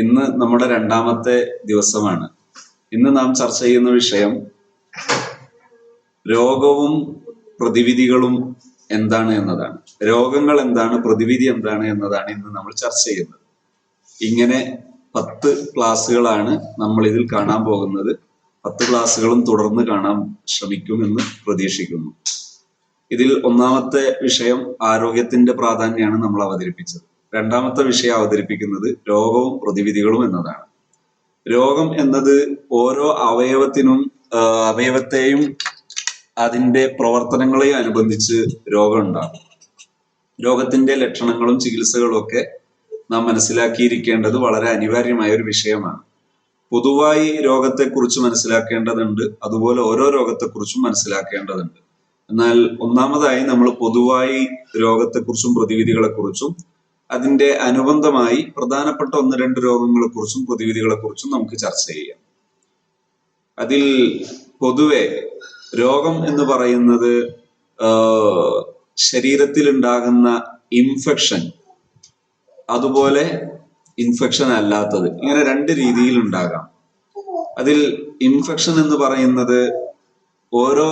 ഇന്ന് നമ്മുടെ രണ്ടാമത്തെ ദിവസമാണ്. ഇന്ന് നാം ചർച്ച ചെയ്യുന്ന വിഷയം രോഗവും പ്രതിവിധികളും എന്താണ് എന്നതാണ്. രോഗങ്ങൾ എന്താണ് പ്രതിവിധി എന്താണ് എന്നതാണ് ഇന്ന് നമ്മൾ ചർച്ച ചെയ്യുന്നത്. ഇങ്ങനെ പത്ത് ക്ലാസ്സുകളാണ് നമ്മൾ ഇതിൽ കാണാൻ പോകുന്നത്. പത്ത് ക്ലാസ്സുകളും തുടർന്ന് കാണാൻ ശ്രമിക്കുമെന്ന് പ്രതീക്ഷിക്കുന്നു. ഇതിൽ ഒന്നാമത്തെ വിഷയം ആരോഗ്യത്തിന്റെ പ്രാധാന്യമാണ് നമ്മൾ അവതരിപ്പിച്ചത്. രണ്ടാമത്തെ വിഷയം അവതരിപ്പിക്കുന്നത് രോഗവും പ്രതിവിധികളും എന്നതാണ്. രോഗം എന്നത് ഓരോ അവയവത്തിനും അവയവത്തെയും അതിന്റെ പ്രവർത്തനങ്ങളെയും അനുബന്ധിച്ച് രോഗം ഉണ്ടാകും രോഗത്തിന്റെ ലക്ഷണങ്ങളും ചികിത്സകളും ഒക്കെ നാം മനസ്സിലാക്കിയിരിക്കേണ്ടത് വളരെ അനിവാര്യമായ ഒരു വിഷയമാണ്. പൊതുവായി രോഗത്തെക്കുറിച്ച് മനസ്സിലാക്കേണ്ടതുണ്ട് അതുപോലെ ഓരോ രോഗത്തെക്കുറിച്ചും മനസ്സിലാക്കേണ്ടതുണ്ട്. എന്നാൽ ഒന്നാമതായി നമ്മൾ പൊതുവായി രോഗത്തെക്കുറിച്ചും പ്രതിവിധികളെക്കുറിച്ചും അതിന്റെ അനുബന്ധമായി പ്രധാനപ്പെട്ട ഒന്ന് രണ്ട് രോഗങ്ങളെക്കുറിച്ചും പ്രതിവിധികളെക്കുറിച്ചും നമുക്ക് ചർച്ച ചെയ്യാം. അതിൽ പൊതുവെ രോഗം എന്ന് പറയുന്നത് ശരീരത്തിൽ ഉണ്ടാകുന്ന ഇൻഫെക്ഷൻ അതുപോലെ ഇൻഫെക്ഷൻ അല്ലാത്തത് ഇങ്ങനെ രണ്ട് രീതിയിൽ ഉണ്ടാകാം. അതിൽ ഇൻഫെക്ഷൻ എന്ന് പറയുന്നത് ഓരോ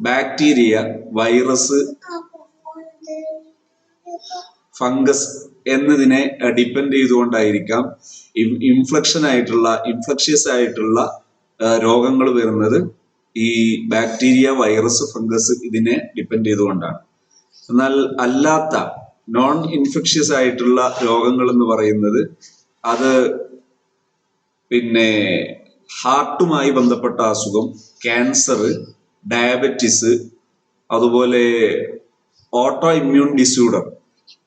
ബാക്ടീരിയ വൈറസ് ഫംഗസ് എന്നതിനെ ഡിപ്പെൻഡ് ചെയ്തുകൊണ്ടായിരിക്കാം ഇൻഫ്ലക്ഷൻ ആയിട്ടുള്ള ഇൻഫ്ലക്ഷ്യസ് ആയിട്ടുള്ള രോഗങ്ങൾ വരുന്നത് ഈ ബാക്ടീരിയ വൈറസ് ഫംഗസ് ഇതിനെ ഡിപ്പെൻഡ് ചെയ്തുകൊണ്ടാണ്. എന്നാൽ അല്ലാത്ത നോൺ ഇൻഫെക്ഷ്യസ് ആയിട്ടുള്ള രോഗങ്ങൾ എന്ന് പറയുന്നത് അത് പിന്നെ ഹാർട്ടുമായി ബന്ധപ്പെട്ട അസുഖം ക്യാൻസർ ഡയബറ്റിസ് അതുപോലെ ഓട്ടോ ഇമ്മ്യൂൺ ഡിസോർഡർ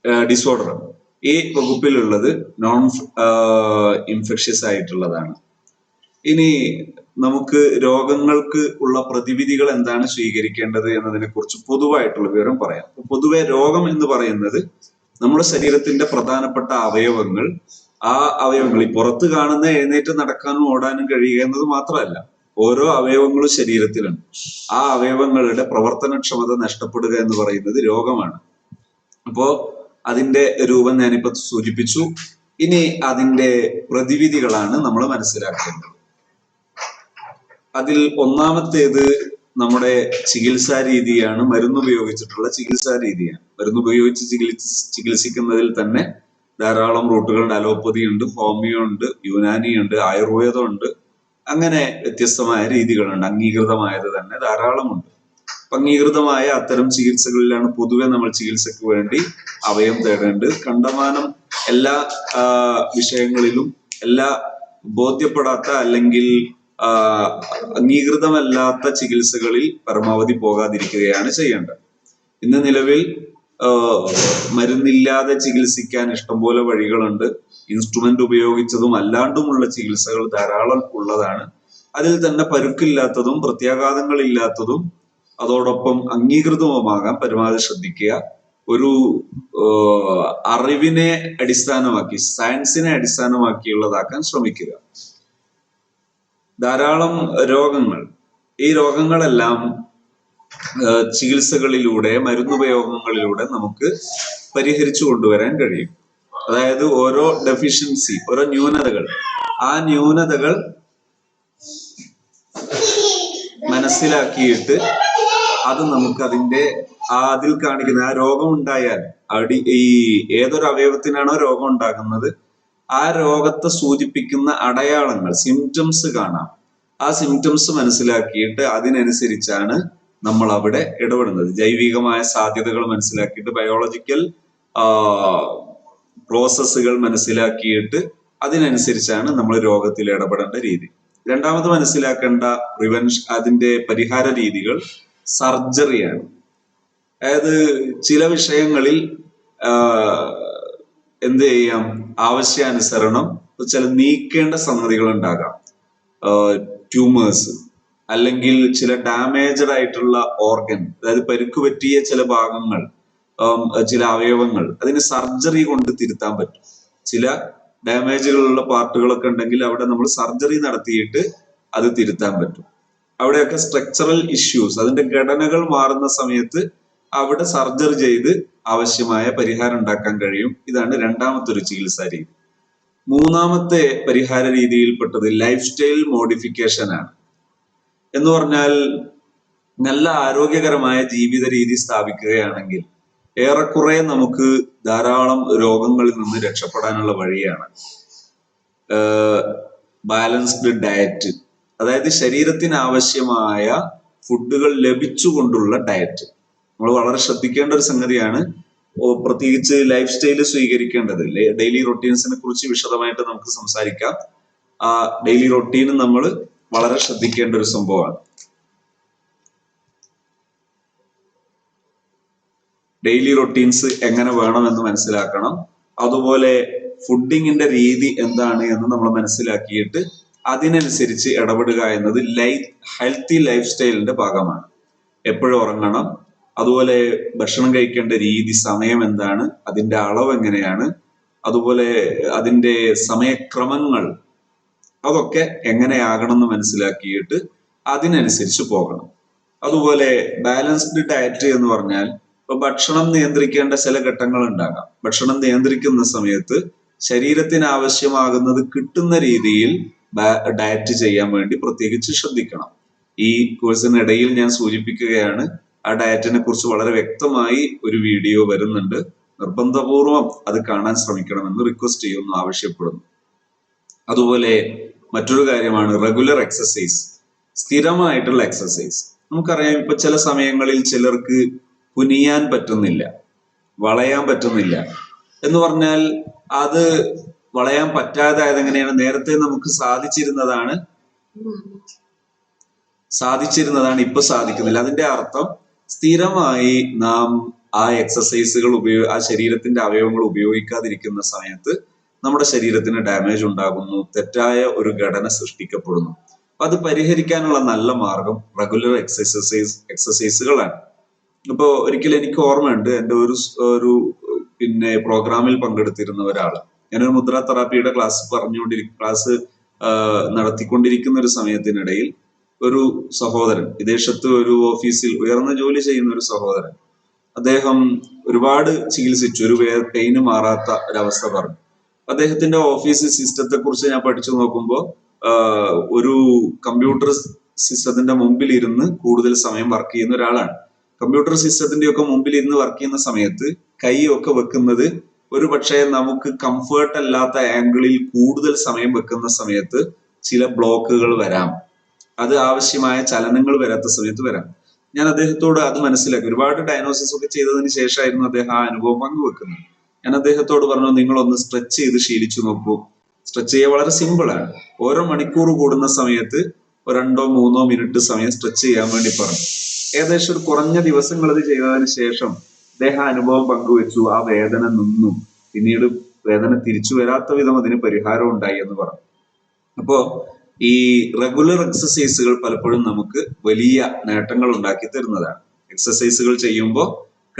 ഡിസോർഡർ ഈ വകുപ്പിലുള്ളത് നോൺ ഇൻഫെക്ഷ്യസ് ആയിട്ടുള്ളതാണ്. ഇനി നമുക്ക് രോഗങ്ങൾക്ക് ഉള്ള പ്രതിവിധികൾ എന്താണ് സ്വീകരിക്കേണ്ടത് എന്നതിനെ കുറിച്ച് പൊതുവായിട്ടുള്ള വിവരം പറയാം. പൊതുവെ രോഗം എന്ന് പറയുന്നത് നമ്മുടെ ശരീരത്തിന്റെ പ്രധാനപ്പെട്ട അവയവങ്ങൾ ആ അവയവങ്ങൾ ഈ പുറത്ത് കാണുന്ന എഴുന്നേറ്റ് നടക്കാനും ഓടാനും കഴിയുക എന്നത് മാത്രമല്ല ഓരോ അവയവങ്ങളും ശരീരത്തിലുണ്ട്. ആ അവയവങ്ങളുടെ പ്രവർത്തനക്ഷമത നഷ്ടപ്പെടുക എന്ന് പറയുന്നത് രോഗമാണ്. അപ്പോ അതിന്റെ രൂപം ഞാനിപ്പോ സൂചിപ്പിച്ചു. ഇനി അതിന്റെ പ്രതിവിധികളാണ് നമ്മൾ മനസ്സിലാക്കേണ്ടത്. അതിൽ ഒന്നാമത്തേത് നമ്മുടെ ചികിത്സാ രീതിയാണ് മരുന്ന് ഉപയോഗിച്ചിട്ടുള്ള ചികിത്സാ രീതിയാണ്. മരുന്ന് ഉപയോഗിച്ച് ചികിത്സ ചികിത്സിക്കുന്നതിൽ തന്നെ ധാരാളം റൂട്ടുകളുണ്ട് അലോപ്പതി ഉണ്ട് ഹോമിയോ ഉണ്ട് യുനാനി ഉണ്ട് ആയുർവേദം ഉണ്ട്. അങ്ങനെ വ്യത്യസ്തമായ രീതികളുണ്ട്. അംഗീകൃതമായത് തന്നെ ധാരാളമുണ്ട്. അംഗീകൃതമായ അത്തരം ചികിത്സകളിലാണ് പൊതുവെ നമ്മൾ ചികിത്സയ്ക്ക് വേണ്ടി അവയം തേടേണ്ടത്. കണ്ടമാനം എല്ലാ വിഷയങ്ങളിലും എല്ലാ ബോധ്യപ്പെടാത്ത അല്ലെങ്കിൽ അംഗീകൃതമല്ലാത്ത ചികിത്സകളിൽ പരമാവധി പോകാതിരിക്കുകയാണ് ചെയ്യേണ്ടത്. ഇന്ന് നിലവിൽ മരുന്നില്ലാതെ ചികിത്സിക്കാൻ ഇഷ്ടംപോലെ വഴികളുണ്ട്. ഇൻസ്ട്രുമെന്റ് ഉപയോഗിച്ചതും അല്ലാണ്ടുമുള്ള ചികിത്സകൾ ധാരാളം ഉള്ളതാണ്. അതിൽ തന്നെ പരുക്കില്ലാത്തതും പ്രത്യാഘാതങ്ങൾ ഇല്ലാത്തതും അതോടൊപ്പം അംഗീകൃതവുമാകാൻ പരമാവധി ശ്രദ്ധിക്കുക. ഒരു അറിവിനെ അടിസ്ഥാനമാക്കി സയൻസിനെ അടിസ്ഥാനമാക്കിയുള്ളതാക്കാൻ ശ്രമിക്കുക. ധാരാളം രോഗങ്ങൾ. ഈ രോഗങ്ങളെല്ലാം ചികിത്സകളിലൂടെ മരുന്നുപയോഗങ്ങളിലൂടെ നമുക്ക് പരിഹരിച്ചു കൊണ്ടുവരാൻ കഴിയും. അതായത് ഓരോ ഡെഫിഷ്യൻസി ഓരോ ന്യൂനതകൾ. ആ ന്യൂനതകൾ മനസ്സിലാക്കിയിട്ട് അത് നമുക്ക് അതിന്റെ ആ അതിൽ കാണിക്കുന്ന ആ രോഗം ഉണ്ടായാൽ അടി ഈ ഏതൊരു അവയവത്തിനാണോ രോഗം ഉണ്ടാകുന്നത് ആ രോഗത്തെ സൂചിപ്പിക്കുന്ന അടയാളങ്ങൾ സിംറ്റംസ് കാണാം. ആ സിംറ്റംസ് മനസ്സിലാക്കിയിട്ട് അതിനനുസരിച്ചാണ് നമ്മൾ അവിടെ ഇടപെടുന്നത്. ജൈവികമായ സാധ്യതകൾ മനസ്സിലാക്കിയിട്ട് ബയോളജിക്കൽ പ്രോസസ്സുകൾ മനസ്സിലാക്കിയിട്ട് അതിനനുസരിച്ചാണ് നമ്മൾ രോഗത്തിൽ ഇടപെടേണ്ട രീതി. രണ്ടാമത് മനസ്സിലാക്കേണ്ട പ്രിവെൻഷൻ അതിന്റെ പരിഹാര രീതികൾ സർജറിയാണ് അതായത് ചില വിഷയങ്ങളിൽ എന്ത് ചെയ്യാം? ആവശ്യാനുസരണം ചില നീക്കേണ്ട സംഗതികൾ ഉണ്ടാകാം ട്യൂമേഴ്സ് അല്ലെങ്കിൽ ചില ഡാമേജഡ് ആയിട്ടുള്ള ഓർഗൻ അതായത് പരുക്ക് പറ്റിയ ചില ഭാഗങ്ങൾ ചില അവയവങ്ങൾ അതിന് സർജറി കൊണ്ട് തിരുത്താൻ പറ്റും. ചില ഡാമേജുകളുള്ള പാർട്ടുകളൊക്കെ ഉണ്ടെങ്കിൽ അവിടെ നമ്മൾ സർജറി നടത്തിയിട്ട് അത് തിരുത്താൻ പറ്റും. അവിടെയൊക്കെ സ്ട്രക്ചറൽ ഇഷ്യൂസ് അതിന്റെ ഘടനകൾ മാറുന്ന സമയത്ത് അവിടെ സർജറി ചെയ്ത് ആവശ്യമായ പരിഹാരം ഉണ്ടാക്കാൻ കഴിയും. ഇതാണ് രണ്ടാമത്തെ ഒരു ചികിത്സാ രീതി. മൂന്നാമത്തെ പരിഹാര രീതിയിൽപ്പെട്ടത് ലൈഫ് സ്റ്റൈൽ മോഡിഫിക്കേഷൻ ആണ്. എന്ന് പറഞ്ഞാൽ നല്ല ആരോഗ്യകരമായ ജീവിത രീതി സ്ഥാപിക്കുകയാണെങ്കിൽ ഏറെക്കുറെ നമുക്ക് ധാരാളം രോഗങ്ങളിൽ നിന്ന് രക്ഷപ്പെടാനുള്ള വഴിയാണ് ബാലൻസ്ഡ് ഡയറ്റ് അതായത് ശരീരത്തിന് ആവശ്യമായ ഫുഡുകൾ ലഭിച്ചുകൊണ്ടുള്ള ഡയറ്റ്. നമ്മൾ വളരെ ശ്രദ്ധിക്കേണ്ട ഒരു സംഗതിയാണ് പ്രത്യേകിച്ച് ലൈഫ് സ്റ്റൈൽ സ്വീകരിക്കേണ്ടത്. ഡെയിലി റൊട്ടീൻസിനെ കുറിച്ച് വിശദമായിട്ട് നമുക്ക് സംസാരിക്കാം. ആ ഡെയിലി റൊട്ടീൻ നമ്മൾ വളരെ ശ്രദ്ധിക്കേണ്ട ഒരു സംഭവമാണ്. ഡെയിലി റൊട്ടീൻസ് എങ്ങനെ വേണമെന്ന് മനസ്സിലാക്കണം. അതുപോലെ ഫുഡിങ്ങിന്റെ രീതി എന്താണ് എന്ന് നമ്മൾ മനസ്സിലാക്കിയിട്ട് അതിനനുസരിച്ച് ഇടപെടുക എന്നത് ലൈഫ് ഹെൽത്തി ലൈഫ് സ്റ്റൈലിന്റെ ഭാഗമാണ്. എപ്പോഴും ഉറങ്ങണം. അതുപോലെ ഭക്ഷണം കഴിക്കേണ്ട രീതി സമയം എന്താണ് അതിന്റെ അളവ് എങ്ങനെയാണ് അതുപോലെ അതിന്റെ സമയക്രമങ്ങൾ അതൊക്കെ എങ്ങനെയാകണം എന്ന് മനസ്സിലാക്കിയിട്ട് അതിനനുസരിച്ച് പോകണം. അതുപോലെ ബാലൻസ്ഡ് ഡയറ്റ് എന്ന് പറഞ്ഞാൽ ഇപ്പൊ ഭക്ഷണം നിയന്ത്രിക്കേണ്ട ചില ഘട്ടങ്ങൾ ഉണ്ടാകാം. ഭക്ഷണം നിയന്ത്രിക്കുന്ന സമയത്ത് ശരീരത്തിന് ആവശ്യമാകുന്നത് കിട്ടുന്ന രീതിയിൽ ഡയറ്റ് ചെയ്യാൻ വേണ്ടി പ്രത്യേകിച്ച് ശ്രദ്ധിക്കണം. ഈ കോഴ്സിനിടയിൽ ഞാൻ സൂചിപ്പിക്കുകയാണ് ആ ഡയറ്റിനെ കുറിച്ച് വളരെ വ്യക്തമായി ഒരു വീഡിയോ വരുന്നുണ്ട്. നിർബന്ധപൂർവം അത് കാണാൻ ശ്രമിക്കണമെന്ന് റിക്വസ്റ്റ് ചെയ്യുന്നു ആവശ്യപ്പെടുന്നു. അതുപോലെ മറ്റൊരു കാര്യമാണ് റെഗുലർ എക്സസൈസ് സ്ഥിരമായിട്ടുള്ള എക്സസൈസ്. നമുക്കറിയാം ഇപ്പൊ ചില സമയങ്ങളിൽ ചിലർക്ക് കുനിയാൻ പറ്റുന്നില്ല വളയാൻ പറ്റുന്നില്ല. എന്ന് പറഞ്ഞാൽ അത് വളയാൻ പറ്റാതെ എങ്ങനെയാണ് നേരത്തെ നമുക്ക് സാധിച്ചിരുന്നതാണ്. സാധിച്ചിരുന്നതാണ് ഇപ്പൊ സാധിക്കുന്നില്ല. അതിന്റെ അർത്ഥം സ്ഥിരമായി നാം ആ എക്സസൈസുകൾ ഉപയോഗ ആ ശരീരത്തിന്റെ അവയവങ്ങൾ ഉപയോഗിക്കാതിരിക്കുന്ന സമയത്ത് നമ്മുടെ ശരീരത്തിന് ഡാമേജ് ഉണ്ടാകുന്നു തെറ്റായ ഒരു ഘടന സൃഷ്ടിക്കപ്പെടുന്നു. അത് പരിഹരിക്കാനുള്ള നല്ല മാർഗം റെഗുലർ എക്സസൈസ് എക്സസൈസുകളാണ് ഇപ്പോ ഒരിക്കലും എനിക്ക് ഓർമ്മയുണ്ട് എന്റെ ഒരു ഒരു പിന്നെ പ്രോഗ്രാമിൽ പങ്കെടുത്തിരുന്ന ഒരാൾ. ഞാനൊരു മുദ്ര തെറാപ്പിയുടെ ക്ലാസ് പറഞ്ഞുകൊണ്ടിരിക്കും ക്ലാസ് നടത്തിക്കൊണ്ടിരിക്കുന്ന ഒരു സമയത്തിനിടയിൽ ഒരു സഹോദരൻ വിദേശത്ത് ഒരു ഓഫീസിൽ ഉയർന്ന ജോലി ചെയ്യുന്ന ഒരു സഹോദരൻ അദ്ദേഹം ഒരുപാട് ചികിത്സിച്ചു ഒരു പെയിന് മാറാത്ത ഒരവസ്ഥ പറഞ്ഞു. അദ്ദേഹത്തിന്റെ ഓഫീസ് സിസ്റ്റത്തെ കുറിച്ച് ഞാൻ പഠിച്ചു നോക്കുമ്പോൾ ഒരു കമ്പ്യൂട്ടർ സിസ്റ്റത്തിന്റെ മുമ്പിൽ ഇരുന്ന് കൂടുതൽ സമയം വർക്ക് ചെയ്യുന്ന ഒരാളാണ്. കമ്പ്യൂട്ടർ സിസ്റ്റത്തിന്റെ ഒക്കെ മുമ്പിൽ ഇരുന്ന് വർക്ക് ചെയ്യുന്ന സമയത്ത് കൈയൊക്കെ വെക്കുന്നത് ഒരു പക്ഷേ നമുക്ക് കംഫേർട്ട് അല്ലാത്ത ആംഗിളിൽ കൂടുതൽ സമയം വെക്കുന്ന സമയത്ത് ചില ബ്ലോക്കുകൾ വരാം. അത് ആവശ്യമായ ചലനങ്ങൾ വരാത്ത സമയത്ത് വരാം. ഞാൻ അദ്ദേഹത്തോട് അത് മനസ്സിലാക്കി. ഒരുപാട് ഡയഗ്നോസിസ് ഒക്കെ ചെയ്തതിന് ശേഷമായിരുന്നു അദ്ദേഹം ആ അനുഭവം പങ്കുവെക്കുന്നത് ഞാൻ അദ്ദേഹത്തോട് പറഞ്ഞു നിങ്ങൾ ഒന്ന് സ്ട്രെച്ച് ചെയ്ത് ശീലിച്ചു നോക്കൂ. സ്ട്രെച്ച് ചെയ്യുക വളരെ സിമ്പിൾ ആണ്. ഓരോ മണിക്കൂർ കൂടുന്ന സമയത്ത് രണ്ടോ മൂന്നോ മിനിറ്റ് സമയം സ്ട്രെച്ച് ചെയ്യാൻ വേണ്ടി പറഞ്ഞു. ഏകദേശം ഒരു കുറഞ്ഞ ദിവസങ്ങൾ ഇത് ചെയ്തതിന് ശേഷം അദ്ദേഹം അനുഭവം പങ്കുവെച്ചു. ആ വേദന നിന്നു. പിന്നീട് വേദന തിരിച്ചു വരാത്ത വിധം അതിന് പരിഹാരം ഉണ്ടായി എന്ന് പറഞ്ഞു. അപ്പോ ഈ റെഗുലർ എക്സസൈസുകൾ പലപ്പോഴും നമുക്ക് വലിയ നേട്ടങ്ങൾ ഉണ്ടാക്കി തരുന്നതാണ്. എക്സസൈസുകൾ ചെയ്യുമ്പോൾ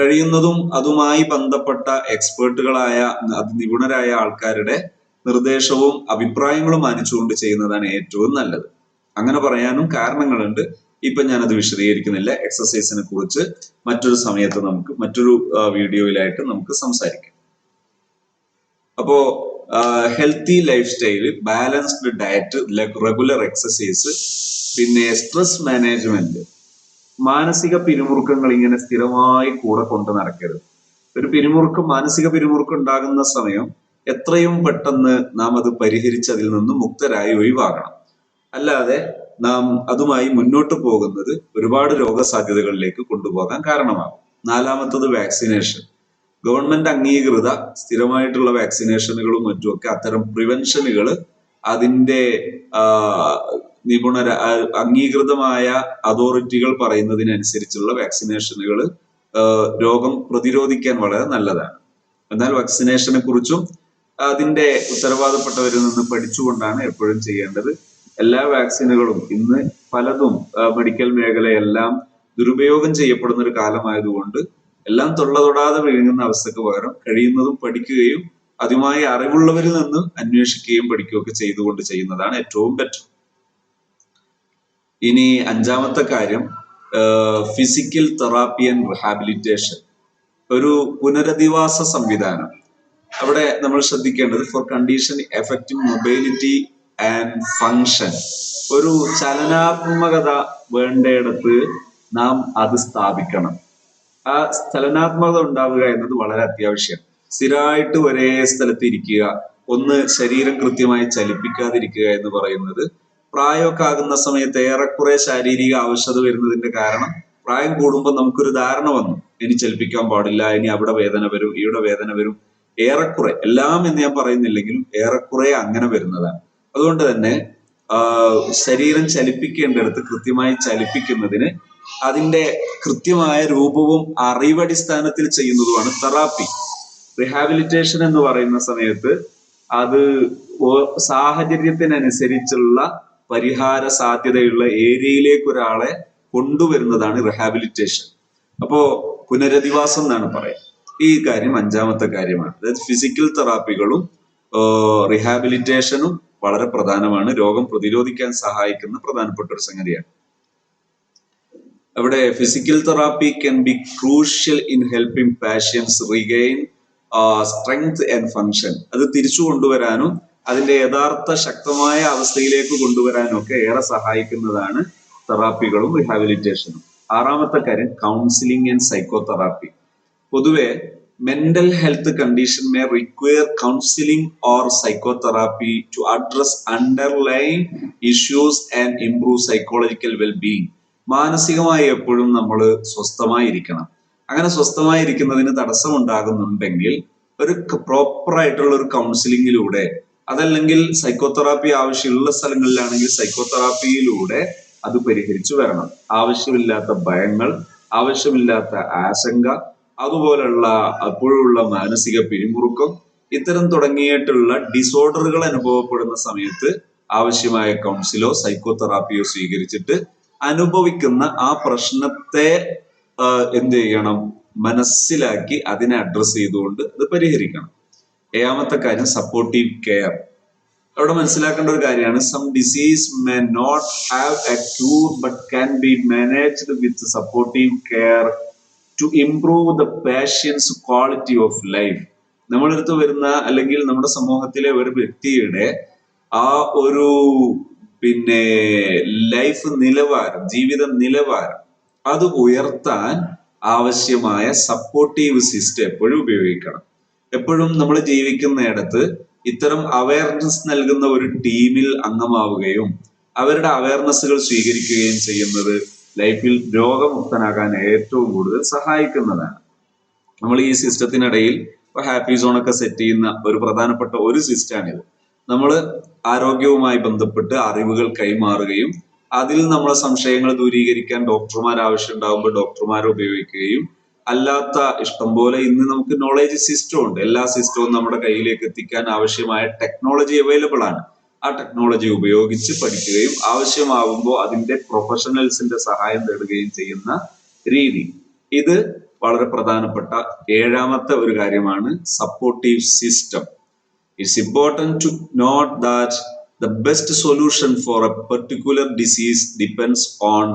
കഴിയുന്നതും അതുമായി ബന്ധപ്പെട്ട എക്സ്പേർട്ടുകളായ നിപുണരായ ആൾക്കാരുടെ നിർദ്ദേശവും അഭിപ്രായങ്ങളും മാനിച്ചുകൊണ്ട് ചെയ്യുന്നതാണ് ഏറ്റവും നല്ലത്. അങ്ങനെ പറയാനും കാരണങ്ങളുണ്ട്. ഇപ്പൊ അത് വിശദീകരിക്കുന്നില്ല. എക്സസൈസിനെ കുറിച്ച് മറ്റൊരു സമയത്ത് നമുക്ക് മറ്റൊരു വീഡിയോയിലായിട്ട് നമുക്ക് സംസാരിക്കാം. അപ്പോ healthy lifestyle balanced diet regular exercise പിന്നെ സ്ട്രെസ് മാനേജ്മെന്റ് മാനസിക പിരിമുറുക്കങ്ങൾ ഇങ്ങനെ സ്ഥിരമായി കൂടെ കൊണ്ട് നടക്കരുത്. ഒരു പിരിമുറുക്കം മാനസിക പിരിമുറുക്കം ഉണ്ടാകുന്ന സമയം എത്രയും പെട്ടെന്ന് നാം അത് പരിഹരിച്ച് അതിൽ നിന്ന് മുക്തരായി ഒഴിവാകണം. അല്ലാതെ നാം അതുമായി മുന്നോട്ട് പോകുന്നത് ഒരുപാട് രോഗസാധ്യതകളിലേക്ക് കൊണ്ടുപോകാൻ കാരണമാകും. നാലാമത്തത് വാക്സിനേഷൻ. ഗവൺമെന്റ് അംഗീകൃത സ്ഥിരമായിട്ടുള്ള വാക്സിനേഷനുകളും മറ്റുമൊക്കെ അത്തരം പ്രിവെൻഷനുകൾ അതിന്റെ നിപുണര അംഗീകൃതമായ അതോറിറ്റികൾ പറയുന്നതിനനുസരിച്ചുള്ള വാക്സിനേഷനുകൾ രോഗം പ്രതിരോധിക്കാൻ വളരെ നല്ലതാണ്. എന്നാൽ വാക്സിനേഷനെ കുറിച്ചും അതിന്റെ ഉത്തരവാദപ്പെട്ടവരിൽ നിന്ന് പഠിച്ചുകൊണ്ടാണ് എപ്പോഴും ചെയ്യേണ്ടത് എല്ലാ വാക്സിനുകളും ഇന്ന് പലതും മെഡിക്കൽ മേഖലയെല്ലാം ദുരുപയോഗം ചെയ്യപ്പെടുന്ന ഒരു കാലമായതുകൊണ്ട് എല്ലാം തൊള്ള തൊടാതെ വിഴുങ്ങുന്ന അവസ്ഥക്ക് പകരം കഴിയുന്നതും പഠിക്കുകയും അതുമായി അറിവുള്ളവരിൽ നിന്ന് അന്വേഷിക്കുകയും പഠിക്കുകയും ഒക്കെ ചെയ്തുകൊണ്ട് ചെയ്യുന്നതാണ് ഏറ്റവും ബെറ്റർ. ഇനി അഞ്ചാമത്തെ കാര്യം ഫിസിക്കൽ തെറാപ്പി ആൻഡ് റിഹാബിലിറ്റേഷൻ ഒരു പുനരധിവാസ സംവിധാനം. അവിടെ നമ്മൾ ശ്രദ്ധിക്കേണ്ടത് for condition effective mobility and function ഒരു ചലനാത്മകത വേണ്ടയിടത്ത് നാം അത് സ്ഥാപിക്കണം. ആ സ്ഥലനാത്മകത ഉണ്ടാവുക എന്നത് വളരെ അത്യാവശ്യം. സ്ഥിരമായിട്ട് ഒരേ സ്ഥലത്ത് ഇരിക്കുക ഒന്ന് ശരീരം കൃത്യമായി ചലിപ്പിക്കാതിരിക്കുക എന്ന് പറയുന്നത് പ്രായമൊക്കെ ആകുന്ന സമയത്ത് ഏറെക്കുറെ ശാരീരിക ആവശ്യത വരുന്നതിന്റെ കാരണം പ്രായം കൂടുമ്പോൾ നമുക്കൊരു ധാരണ വന്നു. ഇനി ചലിപ്പിക്കാൻ പാടില്ല ഇനി അവിടെ വേദന വരും ഇവിടെ വേദന വരും. ഏറെക്കുറെ എല്ലാം എന്ന് ഞാൻ പറയുന്നില്ലെങ്കിലും ഏറെക്കുറെ അങ്ങനെ വരുന്നതാണ്. അതുകൊണ്ട് തന്നെ ശരീരം ചലിപ്പിക്കേണ്ടടുത്ത് കൃത്യമായി ചലിപ്പിക്കുന്നതിന് അതിന്റെ കൃത്യമായ രൂപവും അറിവടിസ്ഥാനത്തിൽ ചെയ്യുന്നതുമാണ് തെറാപ്പി. റിഹാബിലിറ്റേഷൻ എന്ന് പറയുന്ന സമയത്ത് അത് സാഹചര്യത്തിനനുസരിച്ചുള്ള പരിഹാര സാധ്യതയുള്ള ഏരിയയിലേക്ക് ഒരാളെ കൊണ്ടുവരുന്നതാണ് റിഹാബിലിറ്റേഷൻ അപ്പോ പുനരധിവാസം എന്നാണ് പറയാം ഈ കാര്യം അഞ്ചാമത്തെ കാര്യമാണ്. അതായത് ഫിസിക്കൽ തെറാപ്പികളും റിഹാബിലിറ്റേഷനും വളരെ പ്രധാനമാണ്. രോഗം പ്രതിരോധിക്കാൻ സഹായിക്കുന്ന പ്രധാനപ്പെട്ട ഒരു സംഗതിയാണ്. അവിടെ physical therapy can be crucial in helping patients regain strength and function അത് തിരിച്ചു കൊണ്ടുവരാനും അതിന്റെ യഥാർത്ഥ ശക്തമായ അവസ്ഥയിലേക്ക് കൊണ്ടുവരാനും ഒക്കെ ഏറെ സഹായിക്കുന്നതാണ് തെറാപ്പികളും റിഹാബിലിറ്റേഷനും ആറാമത്തെ കാര്യം കൗൺസിലിംഗ് ആൻഡ് സൈക്കോ തെറാപ്പി പൊതുവെ mental health condition may require counselling or psychotherapy to address underline issues and improve psychological wellbeing മാനസികമായി എപ്പോഴും നമ്മൾ സ്വസ്ഥമായിരിക്കണം. അങ്ങനെ സ്വസ്ഥമായിരിക്കുന്നതിന് തടസ്സമുണ്ടാകുന്നുണ്ടെങ്കിൽ ഒരു പ്രോപ്പർ ആയിട്ടുള്ള ഒരു കൗൺസിലിങ്ങിലൂടെ അതല്ലെങ്കിൽ സൈക്കോതെറാപ്പി ആവശ്യമുള്ള സ്ഥലങ്ങളിലാണെങ്കിൽ സൈക്കോതെറാപ്പിയിലൂടെ അത് പരിഹരിച്ചു വരണം. ആവശ്യമില്ലാത്ത ഭയങ്ങൾ ആവശ്യമില്ലാത്ത ആശങ്ക അതുപോലുള്ള അപ്പോഴുള്ള മാനസിക പിരിമുറുക്കം ഇത്തരം തുടങ്ങിയിട്ടുള്ള ഡിസോർഡറുകൾ അനുഭവപ്പെടുന്ന സമയത്ത് ആവശ്യമായ കൗൺസിലോ സൈക്കോതെറാപ്പിയോ സ്വീകരിച്ചിട്ട് അനുഭവിക്കുന്ന ആ പ്രശ്നത്തെ എന്ത് ചെയ്യണം? മനസ്സിലാക്കി അതിനെ അഡ്രസ് ചെയ്തുകൊണ്ട് അത് പരിഹരിക്കണം. ഏഴാമത്തെ കാര്യം സപ്പോർട്ടീവ് കെയർ. അവിടെ മനസ്സിലാക്കേണ്ട ഒരു കാര്യമാണ് some disease may not have a cure but can be managed with supportive care to improve the patient's quality of life നമ്മളെടുത്ത് വരുന്ന അല്ലെങ്കിൽ നമ്മുടെ സമൂഹത്തിലെ ഒരു വ്യക്തിയുടെ ആ ഒരു പിന്നെ ലൈഫ് നിലവാരം ജീവിത നിലവാരം അത് ഉയർത്താൻ ആവശ്യമായ സപ്പോർട്ടീവ് സിസ്റ്റം എപ്പോഴും ഉപയോഗിക്കണം. എപ്പോഴും നമ്മൾ ജീവിക്കുന്നിടത്ത് ഇത്തരം അവയർനെസ് നൽകുന്ന ഒരു ടീമിൽ അംഗമാവുകയും അവരുടെ അവയർനെസ്സുകൾ സ്വീകരിക്കുകയും ചെയ്യുന്നത് ലൈഫിൽ രോഗമുക്തനാകാൻ ഏറ്റവും കൂടുതൽ സഹായിക്കുന്നതാണ്. നമ്മൾ ഈ സിസ്റ്റത്തിനിടയിൽ ഇപ്പൊ ഹാപ്പി സോൺ ഒക്കെ സെറ്റ് ചെയ്യുന്ന ഒരു പ്രധാനപ്പെട്ട ഒരു സിസ്റ്റാണിത്. നമ്മൾ ആരോഗ്യവുമായി ബന്ധപ്പെട്ട് അറിവുകൾ കൈമാറുകയും അതിൽ നമ്മളെ സംശയങ്ങൾ ദൂരീകരിക്കാൻ ഡോക്ടർമാർ ആവശ്യമുണ്ടാകുമ്പോൾ ഡോക്ടർമാരെ ഉപയോഗിക്കുകയും അല്ലാത്ത ഇഷ്ടം പോലെ ഇന്ന് നമുക്ക് നോളേജ് സിസ്റ്റം ഉണ്ട്. എല്ലാ സിസ്റ്റവും നമ്മുടെ കയ്യിലേക്ക് എത്തിക്കാൻ ആവശ്യമായ ടെക്നോളജി അവൈലബിൾ ആണ്. ആ ടെക്നോളജി ഉപയോഗിച്ച് പഠിക്കുകയും ആവശ്യമാവുമ്പോൾ അതിന്റെ പ്രൊഫഷണൽസിന്റെ സഹായം തേടുകയും ചെയ്യുന്ന രീതി. ഇത് വളരെ പ്രധാനപ്പെട്ട ഏഴാമത്തെ ഒരു കാര്യമാണ് supportive system it's important to note that the best solution for a particular disease depends on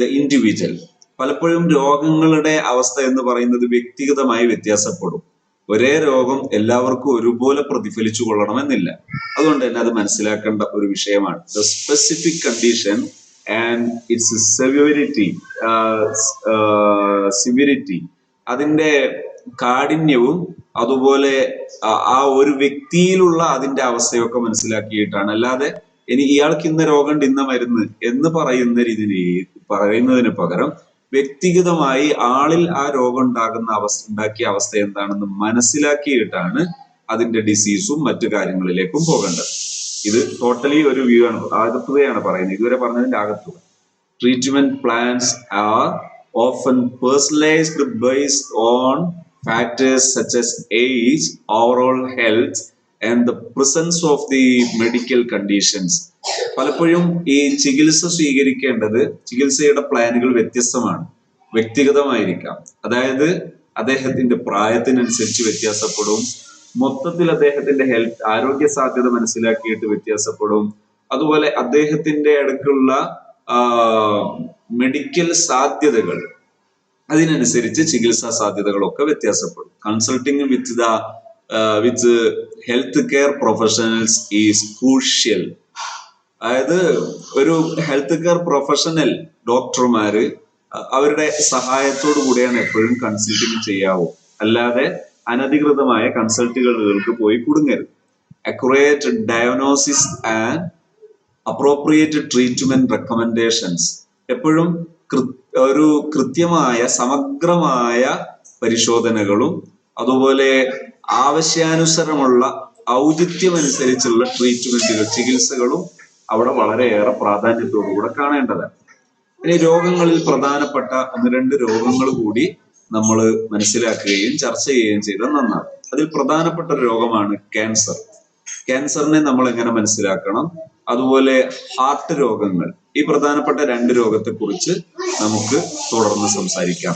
the individual പലപ്പോഴും രോഗങ്ങളുടെ അവസ്ഥ എന്ന് പറയുന്നത് വ്യക്തിഗതമായി വ്യത്യാസപ്പെടും. ഒരേ രോഗം എല്ലാവർക്കും ഒരുപോലെ പ്രതിഫലിച്ചു കൊള്ളണമെന്നില്ല. അതുകൊണ്ട് തന്നെ അത് മനസ്സിലാക്കേണ്ട ഒരു വിഷയമാണ്. The specific condition and its severity severity അതിന്റെ കാഠിന്യവും അതുപോലെ ആ- ഒരു വ്യക്തിയിലുള്ള അതിന്റെ അവസ്ഥയൊക്കെ മനസ്സിലാക്കിയിട്ടാണ്. അല്ലാതെ ഇനി ഇയാൾക്ക് ഇന്ന രോഗമുണ്ട് ഇന്ന മരുന്ന് എന്ന് പറയുന്ന രീതിയിൽ പറയുന്നതിന് പകരം വ്യക്തിഗതമായി ആളിൽ ആ രോഗം ഉണ്ടാകുന്ന അവസ്ഥ ഉണ്ടാക്കിയ അവസ്ഥ എന്താണെന്ന് മനസ്സിലാക്കിയിട്ടാണ് അതിന്റെ ഡിസീസും മറ്റു കാര്യങ്ങളിലേക്കും പോകേണ്ടത്. ഇത് ടോട്ടലി ഒരു വ്യൂ ആണ്. ആകത്തുകയാണ് പറയുന്നത്. ഇതുവരെ പറഞ്ഞതിന്റെ ആകത്തുക treatment plans are often personalised based on factors such as age overall health, and the presence of the medical conditions പലപ്പോഴും ഈ ചികിത്സ സ്വീകരിക്കേണ്ടത് ചികിത്സയുടെ പ്ലാനുകൾ വ്യത്യസ്തമാണ് വ്യക്തിഗതമായിരിക്കാം. അതായത് അദ്ദേഹത്തിന്റെ പ്രായത്തിനനുസരിച്ച് വ്യത്യാസപ്പെടും മൊത്തത്തിൽ അദ്ദേഹത്തിന്റെ ഹെൽത്ത് ആരോഗ്യ സാധ്യത മനസ്സിലാക്കിയിട്ട് വ്യത്യാസപ്പെടും അതുപോലെ അദ്ദേഹത്തിന്റെ അടുക്കുള്ള മെഡിക്കൽ സാധ്യതകൾ അതിനനുസരിച്ച് ചികിത്സാ സാധ്യതകളൊക്കെ വ്യത്യാസപ്പെടും. Consulting with the with health care professionals is crucial അതായത് ഒരു ഹെൽത്ത് കെയർ പ്രൊഫഷണൽ ഡോക്ടർമാര് അവരുടെ സഹായത്തോടു കൂടിയാണ് എപ്പോഴും കൺസൾട്ടിങ് ചെയ്യാവൂ. അല്ലാതെ അനധികൃതമായ കൺസൾട്ടുകൾക്ക് പോയി കുടുങ്ങരുത്. Accurate diagnosis and appropriate treatment recommendations എപ്പോഴും ഒരു കൃത്യമായ സമഗ്രമായ പരിശോധനകളും അതുപോലെ ആവശ്യാനുസരമുള്ള ഔചിത്യമനുസരിച്ചുള്ള ട്രീറ്റ്മെന്റുകൾ ചികിത്സകളും അവിടെ വളരെയേറെ പ്രാധാന്യത്തോടു കൂടെ കാണേണ്ടതാണ്. ഇനി രോഗങ്ങളിൽ പ്രധാനപ്പെട്ട ഒന്ന് രണ്ട് രോഗങ്ങൾ കൂടി നമ്മൾ മനസ്സിലാക്കുകയും ചർച്ച ചെയ്യുകയും ചെയ്താൽ നന്നാണ് അതിൽ പ്രധാനപ്പെട്ട ഒരു രോഗമാണ് ക്യാൻസർ. ക്യാൻസറിനെ നമ്മൾ എങ്ങനെ മനസ്സിലാക്കണം? അതുപോലെ ഹാർട്ട് രോഗങ്ങൾ. ഈ പ്രധാനപ്പെട്ട രണ്ട് രോഗത്തെ കുറിച്ച് നമുക്ക് തുടർന്ന് സംസാരിക്കാം.